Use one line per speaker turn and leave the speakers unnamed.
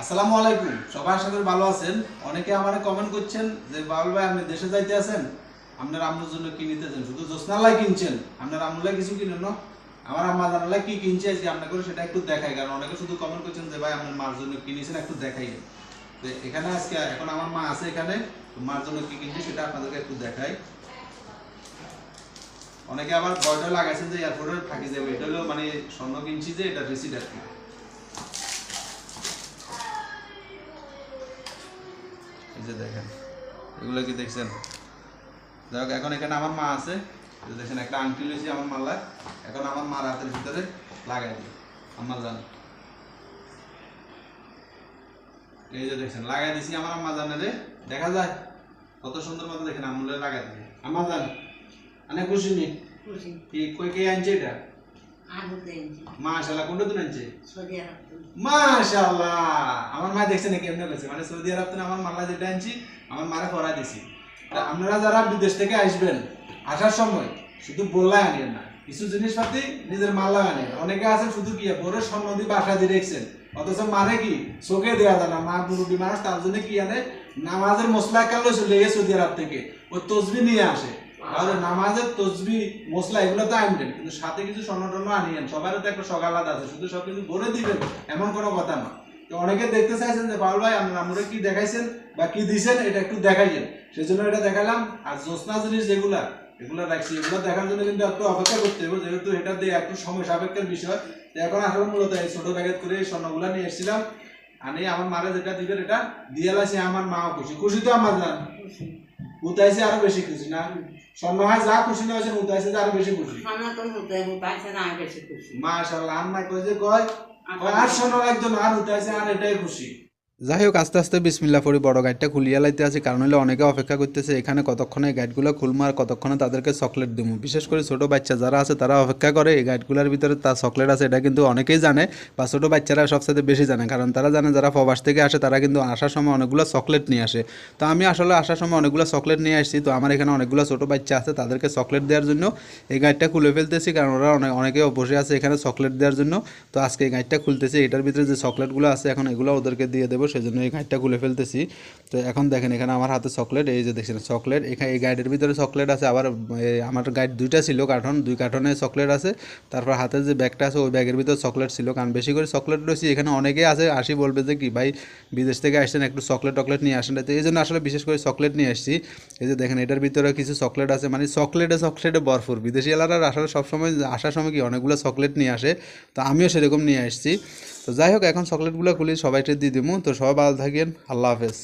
আসসালামু আলাইকুম। সবাই আশা করি ভালো আছেন। অনেকে আমারে কমেন্ট করছেন যে বাবুল ভাই, আপনি দেশে যাইতে আছেন? আপনার আম্মুর জন্য কি নিতেছেন? শুধু জোসনালাই কিনছেন? আপনার আম্মুলাই কিছু কিনেন, না? আমার আম্মা জানালাই কি কিনছে আজকে? আপনাকে সেটা একটু দেখাই। কারণ অনেকে শুধু কমেন্ট করছেন যে, ভাই, আপনার মার জন্য কি নিয়েছেন একটু দেখাই। তো এখানে আজকে, এখন আমার মা আছে এখানে। মার জন্য কি কিনছে সেটা আপনাদেরকে একটু দেখাই। অনেকে আবার ভয়টা লাগাইছেন যে, এয়ারপোর্টে থাকি যাবে। এটা হলো মানে স্বর্ণ কিনছি যে, এটা রিসিট আর কি। এই যে দেখেন এগুলো কি দেখছেন? যাই এখন এখানে আমার মা আছে। দেখছেন একটা আংটি লইছি আমার মালায় এখন আমার মার হাতের ভিতরে লাগাই দিই। আমার জান। এই যে দেখছেন লাগাই দিছি আমার আম্মা জানে দেখা যায়। কত সুন্দর মতো দেখেন আমুলে লাগাই দিই আমার জান অনেক খুশি নি?
খুশি।
কি কই কে আনছে এটা? মাশাআল্লাহ কোনটা তুমি
সৌদি আরব
মাশাআল্লাহ আমার মা দেখছে নাকি এমনি কইছে মানে সৌদি আরব থেকে আমার মাল্লা যেটা আনছি আমার মারে পড়াই দিছি। আপনারা যারা বিদেশ থেকে আসবেন আসার সময় শুধু বললাই আনিয়েন না কিছু জিনিসপাতি নিজের মাল্লা আনেন। অনেকে শুধু কি বড় স্বর্ণ দিয়ে বাসা দিয়ে রেখছেন। অথচ মারে কি চোখে দেওয়া যায় না মা মুরব্বী মানুষ তার জন্য কি আনে? নামাজের মশলা কালো চলে গেছে সৌদি আরব থেকে। ওই তসবি নিয়ে আসে। তাহলে নামাজের তসবি মশলা এগুলো তো আনবেন কিন্তু সাথে কিছু স্বর্ণ টর্ণ আনিয়েন সবারও তো একটা সকাল আছে, শুধু সব কিছু ভরে দিবেন, এমন কোনো কথা না। তো অনেকে দেখতে চাইছেন যে বাবুল ভাই, আপনার আমরা কি দেখাইছেন বা কি দিছেন, এটা একটু দেখাইছেন সেই জন্য এটা দেখালাম, আর জ্যোৎস্না জিনিস যেগুলা, এগুলো রাখছি, এগুলো দেখার জন্য কিন্তু একটু অপেক্ষা করতে হবে, যেহেতু এটা দিয়ে একটু সময় সাপেক্ষের বিষয়। তো এখন আসলে মূলত এই ছোট প্যাকেট করে এই স্বর্ণগুলা নিয়ে এসেছিলাম। আনি আমার মারা যেটা দিবেন, এটা দিয়ে আমার মাও খুশি। খুশি তো আমার জান? উতাইছে আরও বেশি খুশি না? স্বর্ণ যা খুশি না হয়েছেন উতাইছে যে আরও বেশি খুশি। মাশাল্লাহ আম্মা কয় যে কয় আর স্বর্ণ একজন আর উতাইছে আর এটাই খুশি।
যাই হোক আস্তে আস্তে বিসমিল্লা পরি বড় গাইডটা খুলিয়া লাইতে আছে। কারণ হলে অনেকে অপেক্ষা করতেছে, এখানে কতক্ষণে এই গাইডগুলো খুলবো আর কতক্ষণে তাদেরকে চকলেট দেবো বিশেষ করে ছোট বাচ্চা যারা আছে, তারা অপেক্ষা করে, এই গাইডগুলোর ভিতরে তার চকলেট আছে, এটা কিন্তু অনেকেই জানে, বা ছোট বাচ্চারা সবসাথে বেশি জানে। কারণ তারা জানে, যারা প্রবাস থেকে আসে, তারা কিন্তু আসার সময় অনেকগুলো চকলেট নিয়ে আসে। তো আমি আসলে আসার সময় অনেকগুলো চকলেট নিয়ে আসছি, তো আমার এখানে অনেকগুলো ছোট বাচ্চা আছে, তাদেরকে চকলেট দেওয়ার জন্য এই গাইডটা খুলে ফেলতেছি। কারণ ওরা অনেক অনেকে বসে আছে এখানে চকলেট দেওয়ার জন্য। তো আজকে এই গাইডটা খুলতেছি, এটার ভিতরে যে চকলেটগুলো আছে, এখন এগুলো ওদেরকে দিয়ে দেবো। সেই জন্য এই গাইডটা খুলে ফেলতেছি। তো এখন দেখেন, এখানে আমার হাতে চকলেট এই যে দেখছেন চকলেট এখানে এই গাইডের ভিতরে চকলেট আছে, আবার আমার গাইড দুইটা ছিল কার্টন দুই কার্টনে চকলেট আছে, তারপর হাতে যে ব্যাগটা আছে, ওই ব্যাগের ভিতরে চকলেট ছিল, কারণ বেশি করে চকলেট রয়েছে, এখানে অনেকেই আছে আসি বলবে যে কি, ভাই, বিদেশ থেকে আসছেন, একটু চকলেট টকলেট নিয়ে আসেন। তো এই জন্য আসলে বিশেষ করে চকলেট নিয়ে আসছি। এই যে দেখেন, এটার ভিতরে কিছু চকলেট আছে মানে চকলেটে চকলেটে ভরপুর। বিদেশি এলাকার আসলে সবসময়, আসার সময় কি অনেকগুলো চকলেট নিয়ে আসে। তো আমিও সেরকম নিয়ে আসছি। তো যাই হোক, এখন চকলেটগুলো খুলি, সবাইকে দিয়ে দিব তো সবাই ভালো থাকেন, আল্লাহ হাফেজ।